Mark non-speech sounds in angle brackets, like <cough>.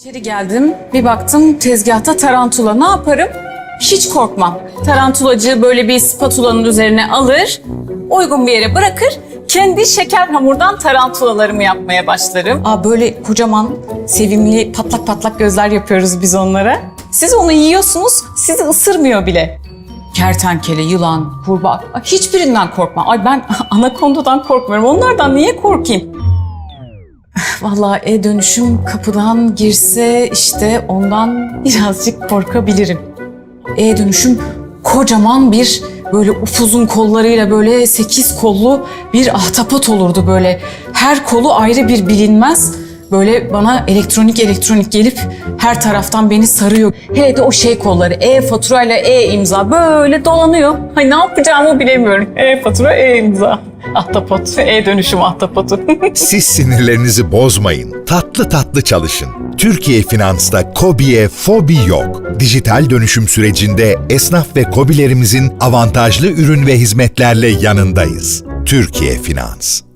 İçeri geldim, bir baktım tezgahta tarantula. Ne yaparım? Hiç korkmam. Tarantulacı böyle bir spatulanın üzerine alır, uygun bir yere bırakır, kendi şeker hamurdan tarantulalarımı yapmaya başlarım. Aa böyle kocaman, sevimli, patlak patlak gözler yapıyoruz biz onlara. Siz onu yiyorsunuz, sizi ısırmıyor bile. Kertenkele, yılan, kurbağa, hiçbirinden korkmam. Ay ben <laughs> anakondadan korkmuyorum. Onlardan niye korkayım? Vallahi e-dönüşüm kapıdan girse işte ondan birazcık korkabilirim. E-dönüşüm kocaman bir böyle upuzun kollarıyla böyle sekiz kollu bir ahtapot olurdu böyle. Her kolu ayrı bir bilinmez. Böyle bana elektronik elektronik gelip her taraftan beni sarıyor. Hele de o şey kolları e-faturayla e-imza böyle dolanıyor. Ay ne yapacağımı bilemiyorum. E-fatura e-imza. Ahtapot, e-dönüşüm ahtapotu. <laughs> Siz sinirlerinizi bozmayın. Tatlı tatlı çalışın. Türkiye Finans'ta KOBİ'ye fobi yok. Dijital dönüşüm sürecinde esnaf ve KOBİ'lerimizin avantajlı ürün ve hizmetlerle yanındayız. Türkiye Finans.